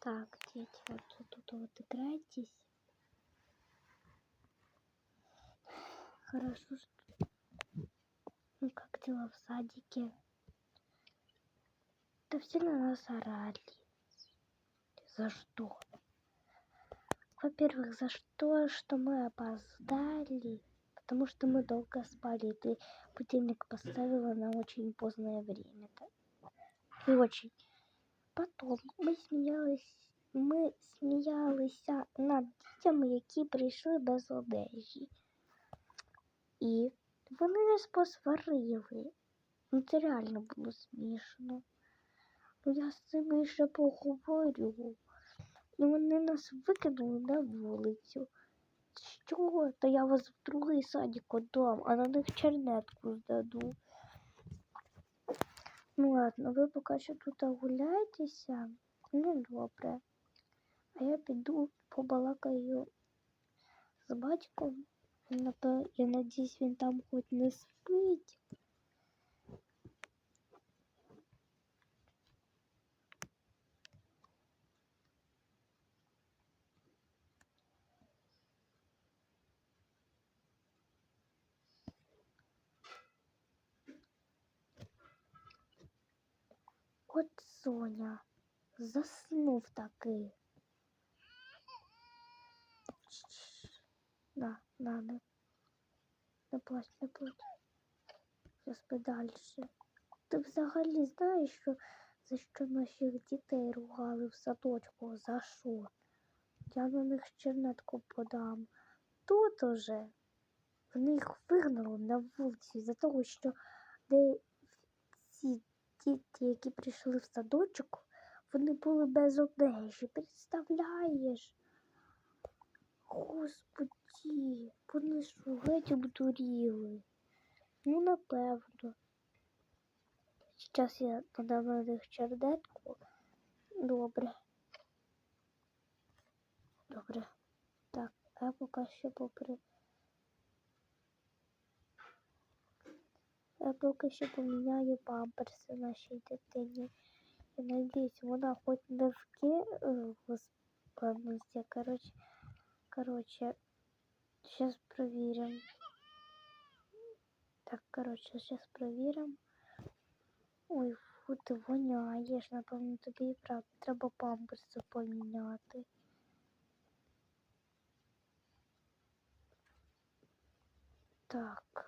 Так, дети, вот тут, вот играйтесь. Хорошо, что... Ну, как дела в садике? Да все на нас орали. За что? Во-первых, за что, что мы опоздали? Потому что мы долго спали. Ты будильник поставила на очень позднее время. Да? И очень. Потом ми сміялись, ми сміялися над дітями, які прийшли без одежі. І вони нас посварили. Ну це реально було смішно. Ну я з ними ще поговорю. І вони нас викинули на вулицю. Що? То я вас в другий садик отдам, а на них чернетку здаду. Ну ладно, ви поки що тут гуляйтеся. Ну добре. А я піду побалакаю з батьком. Я надіюсь, він там хоч не спить. От Соня заснув таки. На, на, не, не плач, не плач. Я спи дальше. Ти взагалі знаєш, що за що наших дітей ругали в садочку? За що? Я на них чернетку подам. Тут уже вони їх вигнали на вулиці за того, що де ці діти, які прийшли в садочок, вони були без одежі. Представляєш? Господі, вони ж геть обдуріли. Ну, напевно. Зараз я подам на них чернетку. Добре. Добре. Так, я поки що попри. Я поки що поміняю памперси нашій дитині. Я надіюсь, вона хоч не в складності. Короче, короче, сейчас проверим. Так, короче, сейчас проверим. Ой, фу, ти воняєш, напевно, тобі і правда треба памперси поміняти. Так.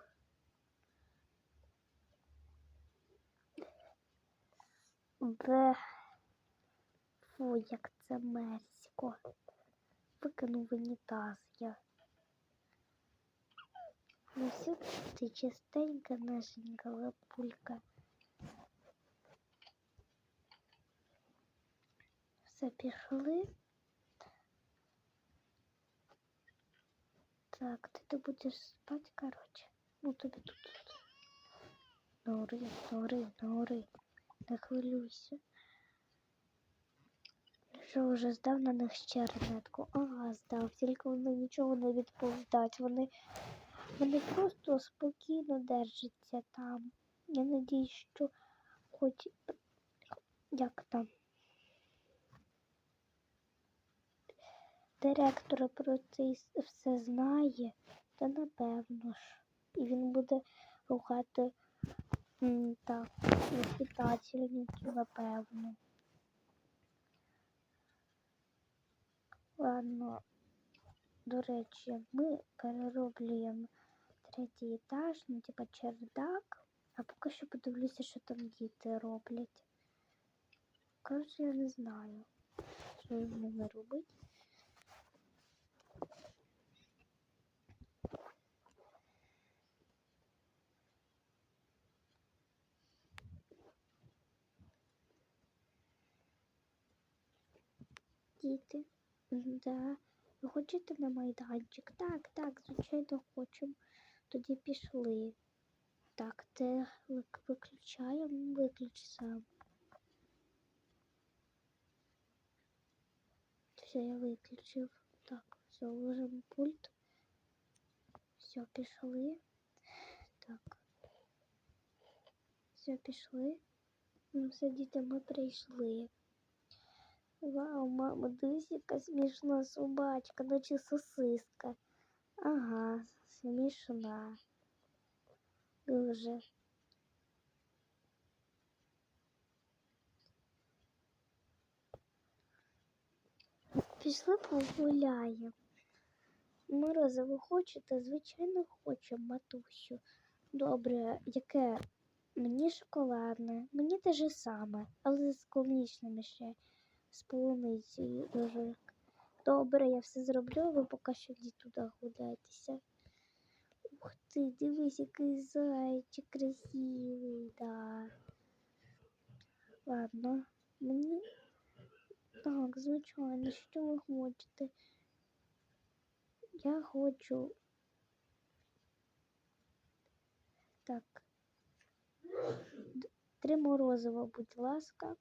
Бе. Фу, як це мерзко. Викинув унітаз я. Ну все, ти чистенька, нашенька лапулька. Все, пішли. Так, ти тут будеш спати, короче. Ну тобі тут. Нори, нори, нори. Не хвилюйся. Що вже здав на них чернетку? Ага, здав, тільки вони нічого не відповідають. Вони, вони просто спокійно держаться там. Я надіюсь, що хоч як там. Директор про це все знає, та напевно ж. І він буде рухати так, воспитательницю, напевно. Ладно, до речі, ми перероблюємо третій етаж, ну, типа чердак, а поки що подивлюся, що там діти роблять. Коротше, я не знаю, що з ними робити. Діти, да. Ви хочете на майданчик? Так, так, звичайно, хочемо. Тоді пішли. Так, вик- виключаємо, виключ сам. Все, я виключив. Так, все, ложимо пульт. Все, пішли. Так. Все, пішли. Ну, все, діти, ми прийшли. Вау, мама, дивись, яка смішна собачка, наче сосиска. Ага, смішна. Дуже. Пішли погуляємо. Морозиво хочете? Звичайно, хочемо, матусю. Добре, яке? Мені шоколадне, мені те же саме, але з клубничними ще, полуницею дуже. Добре, я все зроблю, ви поки що йдіть туди гуляйтеся. Ух ти, дивись, який зайчик красивий, да. Ладно, мені. Так, звичайно, що ви хочете? Я хочу. Так. Три морозива, будь ласка.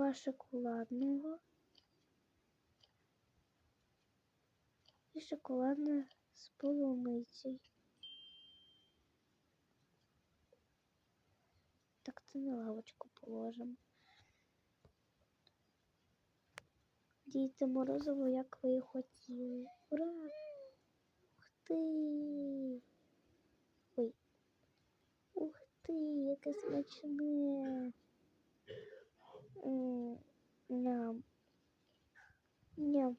Два шоколадного. І шоколадне з полуницею. Так, це на лавочку положимо. Дійте морозиво, як ви хотіли. Ура! Ух ти! Ой. Ух ти, яке смачне. Ням. Ням.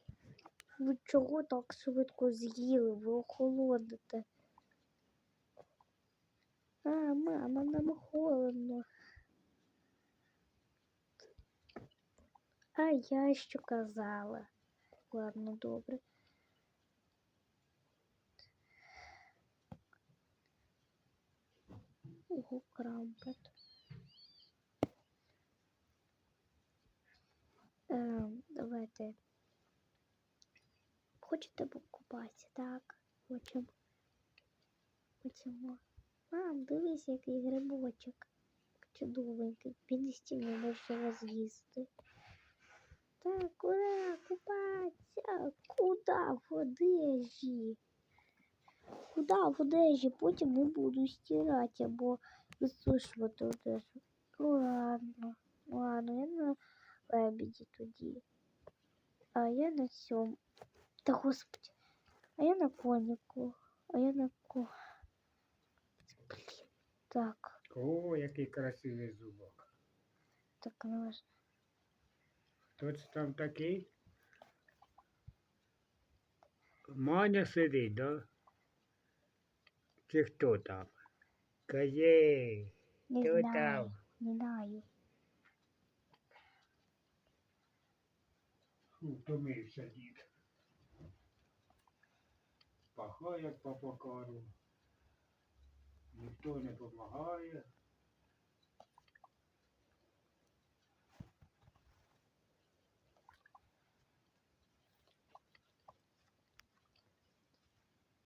Ви чого так швидко з'їли? Ви охолодите. А, мама, нам холодно. А я що казала? Ладно, добре. Ого, крампет. Ем, давайте. Хочете покупатися? Так, хочемо. Хочемо. Мам, дивись, який грибочок. Чудовенький. Під стіну можна його з'їсти. Так, ура, купатися. Куда в одежі? Куда в одежі? Потім не буду стирати або висушувати одежу. Ну ладно, ладно, я на лебеді тоді. А я на цьому. Та господи. А я на конику. А я на ко. Блін. Так, О, який красивий зубок. так наш. Хто це там такий? Маня сидить, да? Чи хто там? Кажи, Не хто знаю. там? Не знаю. Втомився дід. Пахає як по покару. Ніхто не допомагає.